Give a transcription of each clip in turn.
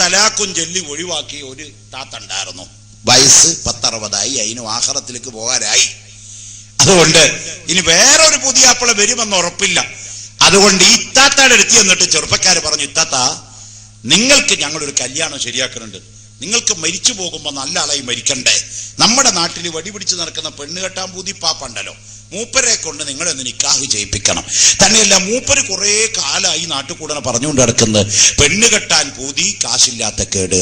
തലാക്കും ചൊല്ലി ഒഴിവാക്കിയ ഒരു താത്തുണ്ടായിരുന്നു വയസ്സ് പത്തറുപതായി അതിന് ആഹാരത്തിലേക്ക് പോകാനായി. അതുകൊണ്ട് ഇനി വേറൊരു പുതിയ ആപ്പിള വരുമെന്ന് ഉറപ്പില്ല. അതുകൊണ്ട് ഈ ഇത്താത്തയുടെ അടുത്ത് എന്നിട്ട് ചെറുപ്പക്കാർ പറഞ്ഞു ഇത്താത്ത നിങ്ങൾക്ക് ഞങ്ങളൊരു കല്യാണം ശരിയാക്കുന്നുണ്ട് നിങ്ങൾക്ക് മരിച്ചു പോകുമ്പോൾ നല്ല ആളായി മരിക്കണ്ടേ. നമ്മുടെ നാട്ടിൽ വടിപിടിച്ച് നടക്കുന്ന പെണ്ണ് കെട്ടാൻ പൂതി പാപ്പുണ്ടല്ലോ മൂപ്പരെ കൊണ്ട് നിങ്ങളൊന്ന് നിക്കാഹ് ചെയ്യിപ്പിക്കണം. തന്നെയല്ല മൂപ്പര് കുറെ കാലമായി നാട്ടിൽ കൂടെ പറഞ്ഞുകൊണ്ട് നടക്കുന്നത്. പെണ്ണ് കെട്ടാൻ പൂതി കാശില്ലാത്ത കേട്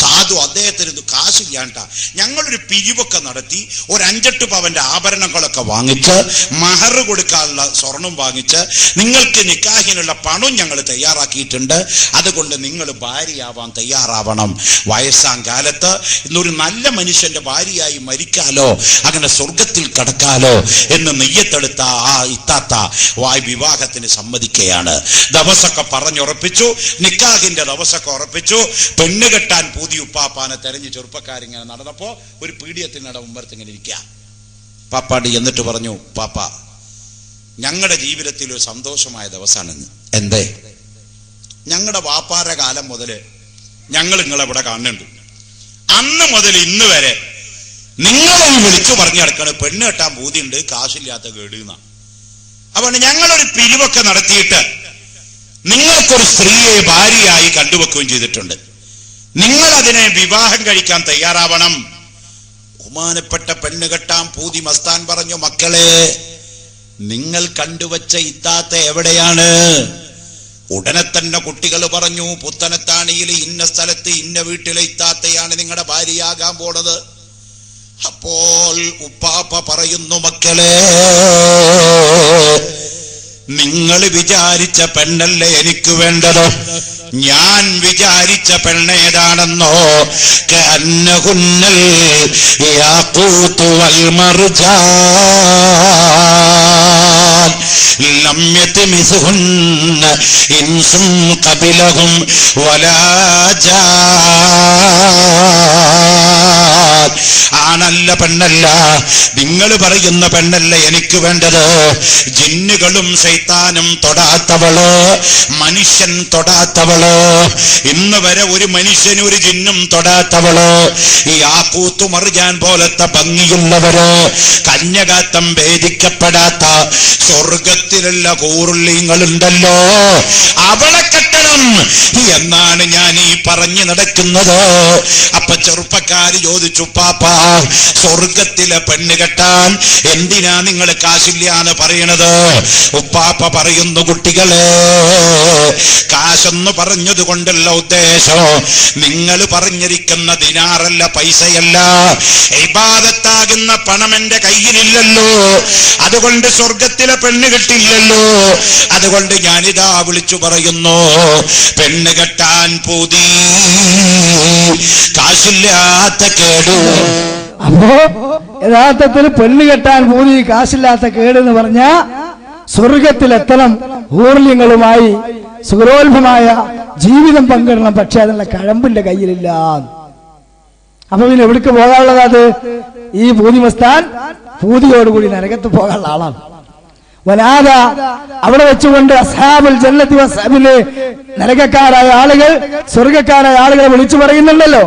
സാധു അദ്ദേഹത്തിന് ഇത് കാശില്ലാണ്ട. ഞങ്ങളൊരു പിരിവൊക്കെ നടത്തി ഒരു അഞ്ചെട്ട് പവന്റെ ആഭരണങ്ങളൊക്കെ വാങ്ങിച്ച് മഹർ കൊടുക്കാനുള്ള സ്വർണം വാങ്ങിച്ച് നിങ്ങൾക്ക് നിക്കാഹിനുള്ള പണം ഞങ്ങൾ തയ്യാറാക്കിയിട്ടുണ്ട്. അതുകൊണ്ട് നിങ്ങൾ ഭാര്യയാവാൻ തയ്യാറാവണം. വയസ്സാം കാലത്ത് ഇന്നൊരു നല്ല മനുഷ്യന്റെ ഭാര്യയായി മരിക്കാലോ? അങ്ങനെ സ്വർഗത്തിൽ കടക്കാലോ? എന്ന് നെയ്യത്തെടുത്ത ആ ഇത്താത്ത വായ് വിവാഹത്തിന് സമ്മതിക്കുകയാണ് ദിവസമൊക്കെ പറഞ്ഞുറപ്പിച്ചു. നിക്കാഹിന്റെ ദിവസമൊക്കെ ഉറപ്പിച്ചു. പെണ്ണ് കെട്ടാൻ പൂതി ഉപ്പാപ്പാനെ തെരഞ്ഞ് ചെറുപ്പക്കാരിങ്ങനെ നടന്നപ്പോ ഒരു പീഡിയത്തിനട മുമ്പർത്ത് ഇങ്ങനെ ഇരിക്കുക പാപ്പാടി എന്നിട്ട് പറഞ്ഞു പാപ്പ ഞങ്ങളുടെ ജീവിതത്തിൽ ഒരു സന്തോഷമായ ദിവസമാണെന്ന് എന്തേ? ഞങ്ങളുടെ വാപ്പാര കാലം മുതൽ ഞങ്ങൾ നിങ്ങളെവിടെ കാണുന്നുണ്ട്. അന്ന് മുതൽ ഇന്ന് വരെ നിങ്ങളെ ഈ വിളിച്ചു പറഞ്ഞു നടക്കാണ് പെണ്ണ് കെട്ടാൻ പൂതിയുണ്ട് കാശില്ലാത്ത കേടുന്ന അതുകൊണ്ട് ഞങ്ങളൊരു പിരിവൊക്കെ നടത്തിയിട്ട് നിങ്ങൾക്കൊരു സ്ത്രീയെ ഭാര്യയായി കണ്ടുവെക്കുകയും ചെയ്തിട്ടുണ്ട്. നിങ്ങൾ അതിനെ വിവാഹം കഴിക്കാൻ തയ്യാറാവണം. ബഹുമാനപ്പെട്ട പെണ്ണ് കെട്ടാൻ പൂതി മസ്താൻ പറഞ്ഞു മക്കളെ നിങ്ങൾ കണ്ടുവച്ച ഇത്താത്ത എവിടെയാണ്? ഉടനെ തന്നെ കുട്ടികൾ പറഞ്ഞു പുത്തനത്താണിയിൽ ഇന്ന സ്ഥലത്ത് ഇന്ന വീട്ടിലെ ഇത്താത്തയാണ് നിങ്ങളുടെ ഭാര്യയാകാൻ പോണത്. അപ്പോൾ ഉപ്പാപ്പ പറയുന്നു മക്കളെ നിങ്ങൾ വിചാരിച്ച പെണ്ണല്ലേ എനിക്ക് വേണ്ടത്? ഞാൻ വിചാരിച്ച പെണ്ണേതാണെന്നോ? കന്നകുന്നൽ യാക്കൂത്തുവൽ യത്മിസുഹുന്ന ഇൻസും കപിലഹും ആണല്ല പെണ്ണല്ല നിങ്ങൾ പറയുന്ന പെണ്ണല്ല എനിക്ക് വേണ്ടത്. ജിന്നുകളും ശൈത്താനും തൊടാത്തവൾ മനുഷ്യൻ തൊടാത്തവൾ. ഇന്ന് വരെ ഒരു മനുഷ്യനും ഒരു ജിന്നും തൊടാത്തവൾ. ഈ ആക്കൂത്തു മറിയാൻ പോലത്തെ ഭംഗിയുള്ളവര് കന്യകാത്തം ഭേദിക്കപ്പെടാത്ത സ്വർഗത്തിലുള്ള കൂറുള്ളിങ്ങളുണ്ടല്ലോ. അവളെ കെട്ടണം. എന്നാണ് ഞാൻ ഈ പറഞ്ഞു നടക്കുന്നത്. അപ്പൊ ചെറുപ്പക്കാര് ചോദിച്ചു പാപ്പ സ്വർഗത്തിലെ പെണ്ണ് കെട്ടാൻ എന്തിനാ നിങ്ങൾ കാശില്ലാന്ന് പറയണത്? ഉപ്പാപ്പ പറയുന്നു കുട്ടികളെ കാശെന്ന് പറഞ്ഞത് കൊണ്ടുള്ള ഉദ്ദേശം. നിങ്ങൾ പറഞ്ഞിരിക്കുന്ന ദിനാറല്ല പൈസയല്ല. ഇബാദത്താകുന്ന പണം എന്റെ കയ്യിലില്ലല്ലോ. അതുകൊണ്ട് സ്വർഗത്തിലെ പെണ്ണ് കെട്ടില്ലല്ലോ അതുകൊണ്ട് ഞാനിതാ വിളിച്ചു പറയുന്നു പെണ്ണ് കെട്ടാൻ പൂതി. കാശില്ലാത്ത കേടു. അപ്പോ യഥാർത്ഥത്തിൽ പെണ്ണ് കെട്ടാൻ പൂതി കാശില്ലാത്ത കേട് എന്ന് പറഞ്ഞ സ്വർഗത്തിലെത്തണം. ഊർലിങ്ങളുമായി സുഖരോത്ഭമായ ജീവിതം പങ്കിടണം. പക്ഷെ അതിനുള്ള കഴമ്പിന്റെ കയ്യിലില്ല. അപ്പൊ പിന്നെ എവിടേക്ക് പോകാനുള്ളത്? ഈ പൂതിമസ്താൻ പൂതിയോടുകൂടി നരകത്ത് പോകാനുള്ള ആളാണ്. വനാദ അവിടെ വെച്ചുകൊണ്ട് അസ്ഹാബുൽ ജന്നത്തി വസ്ഹാബിലെ നരകക്കാരായ ആളുകൾ സ്വർഗക്കാരായ ആളുകളെ വിളിച്ചു പറയുന്നുണ്ടല്ലോ.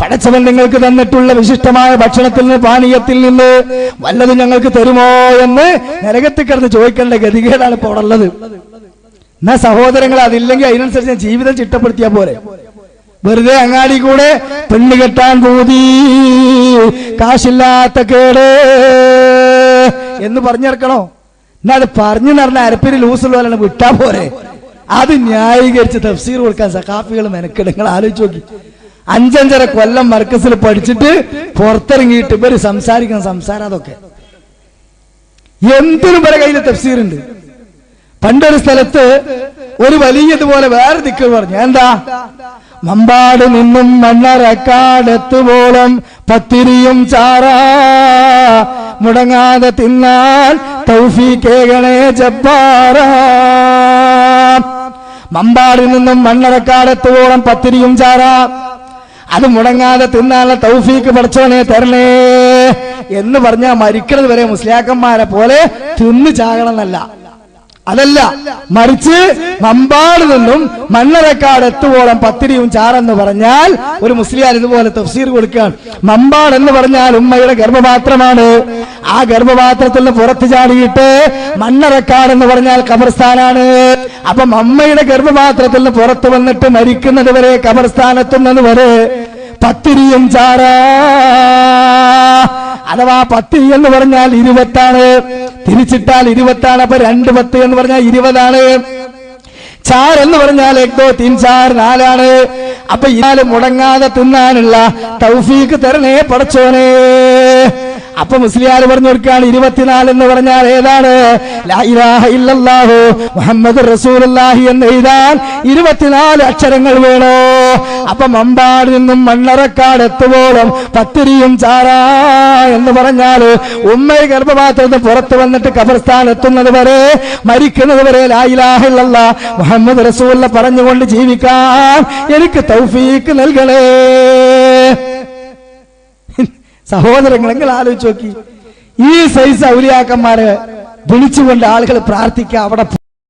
പടച്ചവൻ നിങ്ങൾക്ക് തന്നിട്ടുള്ള വിശിഷ്ടമായ ഭക്ഷണത്തിൽ നിന്ന് പാനീയത്തിൽ നിന്ന് വല്ലതും ഞങ്ങൾക്ക് തരുമോ എന്ന് നരകത്തിൽ കിടന്ന് ചോദിക്കേണ്ട ഗതികേടാണ് ഇപ്പോൾ ഉള്ളത്. എന്നാ സഹോദരങ്ങൾ അതില്ലെങ്കിൽ അതിനനുസരിച്ച് ജീവിതം ചിട്ടപ്പെടുത്തിയാ പോരെ. വെറുതെ അങ്ങാടി കൂടെ പെണ്ണ് കെട്ടാൻ കൂതി കാശില്ലാത്ത കേട്. എന്ന് പറഞ്ഞിറക്കണോ എന്നാ അത് പറഞ്ഞു നടന്ന അരപ്പിന് ലൂസുള്ള പോലെ വിട്ടാ പോരെ. അത് ന്യായീകരിച്ച് തഫ്സീർ കൊടുക്കാൻ സഖാഫികൾ മെനക്കെട്. നിങ്ങൾ ആലോചിച്ച് നോക്കി. അഞ്ചഞ്ചര കൊല്ലം മർക്കസിൽ പഠിച്ചിട്ട് പുറത്തിറങ്ങിയിട്ട് ഇവർ സംസാരിക്കണം സംസാരം അതൊക്കെ. എന്തിനും വരെ കയ്യിൽ തഫ്സീറുണ്ട്. പണ്ടൊരു സ്ഥലത്ത് ഒരു വലിയതുപോലെ വേറെ ദിക്കു പറഞ്ഞു. എന്താ? മമ്പാട് നിന്നും മണ്ണറക്കാടെത്തുവോളം പത്തിരിയും ചാറാ. മുടങ്ങാതെ തിന്നാൽ തൗഫീക്കേകളെ ജബ്ബാറാ. മമ്പാടിൽ നിന്നും മണ്ണറക്കാടെത്തുവോളം പത്തിരിയും ചാറാ. അത് മുടങ്ങാതെ തിന്നാനുള്ള തൗഫീക്ക് പഠിച്ചവനെ തരണേ എന്ന് പറഞ്ഞാൽ മരിക്കണത് വരെ മുസ്ലിയാക്കന്മാരെ പോലെ തിന്നു ചാകണമെന്നല്ല. അതല്ല മറിച്ച് മമ്പാട് നിന്നും മണ്ണറക്കാട് എത്തുവോളം പത്തിരിയും ചാറെന്ന് പറഞ്ഞാൽ ഒരു മുസ്ലിയാർ ഇതുപോലെ തഫ്സീർ കൊടുക്കുകയാണ്. മമ്പാട് എന്ന് പറഞ്ഞാൽ ഉമ്മയുടെ ഗർഭപാത്രമാണ്. ആ ഗർഭപാത്രത്തിൽ നിന്ന് പുറത്ത് ചാടിയിട്ട് മണ്ണറക്കാട് എന്ന് പറഞ്ഞാൽ കബർസ്ഥാനാണ് അപ്പം അമ്മയുടെ ഗർഭപാത്രത്തിൽ നിന്ന് പുറത്തു വന്നിട്ട് മരിക്കുന്നത് വരെ കബർസ്ഥാനെത്തുന്നത് വരെ പത്തിരിയും ചാറാ. അഥവാ പത്ത് എന്ന് പറഞ്ഞാൽ ഇരുപത്താണ്. തിരിച്ചിട്ടാൽ ഇരുപത്താണ് അപ്പൊ രണ്ട് പത്ത് എന്ന് പറഞ്ഞാൽ ഇരുപതാണ്. ചാർ എന്ന് പറഞ്ഞാൽ എക്തോ തീൻ ചാർ നാലാണ്. അപ്പൊ ഇയാൾ മുടങ്ങാതെ തിന്നാനുള്ള തൗഫീക്ക് തരണേ പടച്ചോനെ. അപ്പൊ മുസ്ലിയാർ പറഞ്ഞു കൊടുക്കുകയാണ് ഇരുപത്തിനാല് എന്ന് പറഞ്ഞാൽ ഏതാണ്? മുഹമ്മദ് റസൂലുള്ളാഹി എന്ന് എഴുതാൻ ഇരുപത്തിനാല് അക്ഷരങ്ങൾ വേണോ? അപ്പൊ മമ്പാട് നിന്നും മണ്ണറക്കാട് എത്തുവോളം പത്തിരിയും ചാറാ എന്ന് പറഞ്ഞാൽ ഉമ്മ ഗർഭപാത്രത്തിൽ പുറത്തു വന്നിട്ട് കബർസ്ഥാൻ എത്തുന്നത് വരെ മരിക്കുന്നത് വരെ ലായിലാഹില്ല മുഹമ്മദ് റസൂല്ല പറഞ്ഞുകൊണ്ട് ജീവിക്കാൻ എനിക്ക് തൗഫീക്ക് നൽകണേ. സഹോദരങ്ങൾ നിങ്ങൾ ആലോചിച്ച് നോക്കി. ഈ സൈസ് ഔലിയാക്കന്മാരെ വിളിച്ചുകൊണ്ട് ആളുകൾ പ്രാർത്ഥിക്കുക അവിടെ